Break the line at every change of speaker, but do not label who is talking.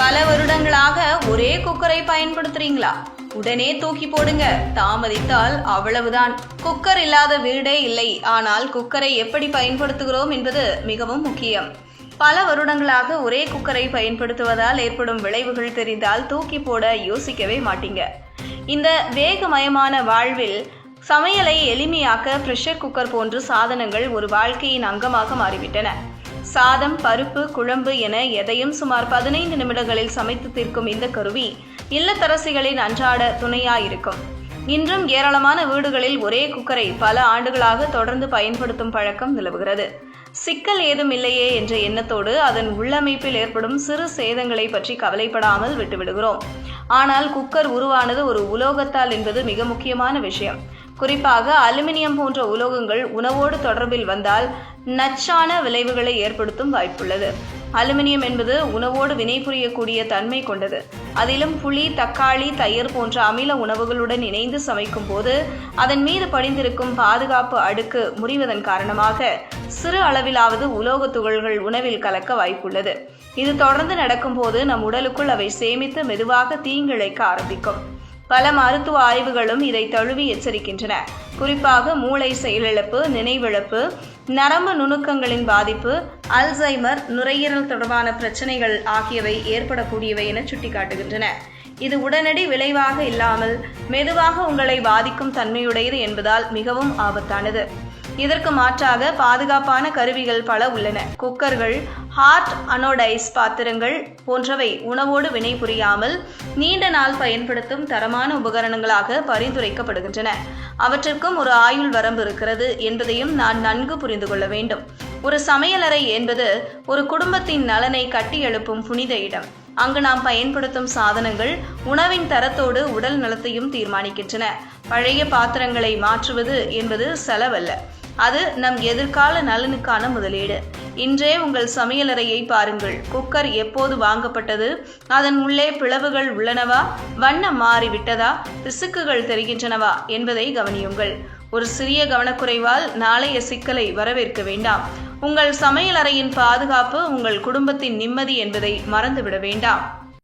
பல வருடங்களாக ஒரே குக்கரை பயன்படுத்துறீங்களா? உடனே தூக்கி போடுங்க. தாமதித்தால் அவ்வளவுதான். குக்கர் இல்லாத வீடே இல்லை. ஆனால் குக்கரை எப்படி பயன்படுத்துகிறோம் என்பது மிகவும் முக்கியம். பல வருடங்களாக ஒரே குக்கரை பயன்படுத்துவதால் ஏற்படும் விளைவுகள் தெரிந்தால் தூக்கி போட யோசிக்கவே மாட்டீங்க. இந்த வேகமயமான வாழ்வில் சமையலை எளிமையாக்க ப்ரெஷர் குக்கர் போன்ற சாதனங்கள் ஒரு வாழ்க்கையின் அங்கமாக மாறிவிட்டன. சாதம் பருப்பு குழம்பு என எதையும் சுமார் பதினைந்து நிமிடங்களில் சமைத்து தீர்க்கும் இந்த கருவி இல்லத்தரசிகளின் அன்றாட துணையாயிருக்கும். இன்றும் ஏராளமான வீடுகளில் ஒரே குக்கரை பல ஆண்டுகளாக தொடர்ந்து பயன்படுத்தும் பழக்கம் நிலவுகிறது. சிக்கல் ஏதும் இல்லையே என்ற எண்ணத்தோடு அதன் உள்ளமைப்பில் ஏற்படும் சிறு சேதங்களை பற்றி கவலைப்படாமல் விட்டுவிடுகிறோம். ஆனால் குக்கர் உருவானது ஒரு உலோகத்தால் என்பது மிக முக்கியமான விஷயம். குறிப்பாக அலுமினியம் போன்ற உலோகங்கள் உணவோடு தொடர்பில் வந்தால் நச்சான விளைவுகளை ஏற்படுத்தும் வாய்ப்புள்ளது. அலுமினியம் என்பது உணவோடு வினைபுரியக்கூடிய தன்மை கொண்டது. அதிலும் புளி தக்காளி தயிர் போன்ற அமில உணவுகளுடன் இணைந்து சமைக்கும் போது அதன் மீது படிந்திருக்கும் பாதுகாப்பு அடுக்கு முறிவதன் காரணமாக சிறு அளவிலாவது உலோக துகள்கள் உணவில் கலக்க வாய்ப்புள்ளது. இது தொடர்ந்து நடக்கும்போது நம் உடலுக்குள் அவை சேமித்து மெதுவாக தீங்கிழைக்க ஆரம்பிக்கும். பல மருத்துவ ஆய்வுகளும் இதை தழுவி எச்சரிக்கின்றன. குறிப்பாக மூளை செயலிழப்பு நினைவிழப்பு நரம்பு நுணுக்கங்களின் பாதிப்பு அல்சைமர் நுரையீரல் தொடர்பான பிரச்சனைகள் ஆகியவை ஏற்படக்கூடியவை என சுட்டிக்காட்டுகின்றன. இது உடனடி விளைவாக இல்லாமல் மெதுவாக உங்களை பாதிக்கும் தன்மையுடையது என்பதால் மிகவும் ஆபத்தானது. இதற்கு மாற்றாக பாதுகாப்பான கருவிகள் பல உள்ளன. குக்கர்கள் ஹார்ட் அனோடைஸ் பாத்திரங்கள் போன்றவை உணவோடு வினைபுரியாமல் நீண்ட நாள் பயன்படுத்தும் தரமான உபகரணங்களாக பரிந்துரைக்கப்படுகின்றன. அவற்றிற்கும் ஒரு ஆயுள் வரம்பு இருக்கிறது என்பதையும் நான் நன்கு புரிந்து கொள்ள வேண்டும். ஒரு சமையலறை என்பது ஒரு குடும்பத்தின் நலனை கட்டி எழுப்பும் புனித இடம். அங்கு நாம் பயன்படுத்தும் சாதனங்கள் உணவின் தரத்தோடு உடல் நலத்தையும் தீர்மானிக்கின்றன. பழைய பாத்திரங்களை மாற்றுவது என்பது செலவல்ல. அது நம் எதிர்கால நலனுக்கான முதலீடு. இன்றே உங்கள் சமையலறையை பாருங்கள். குக்கர் எப்போது வாங்கப்பட்டது? அதன் உள்ளே பிளவுகள் உள்ளனவா? வண்ணம் மாறிவிட்டதா? பிசுக்குகள் தெரிகின்றனவா? என்பதை கவனியுங்கள். ஒரு சிறிய கவனக்குறைவால் நாளைய சிக்கலை வரவேற்க வேண்டாம். உங்கள் சமையலறையின் பாதுகாப்பு உங்கள் குடும்பத்தின் நிம்மதி என்பதை மறந்துவிட வேண்டாம்.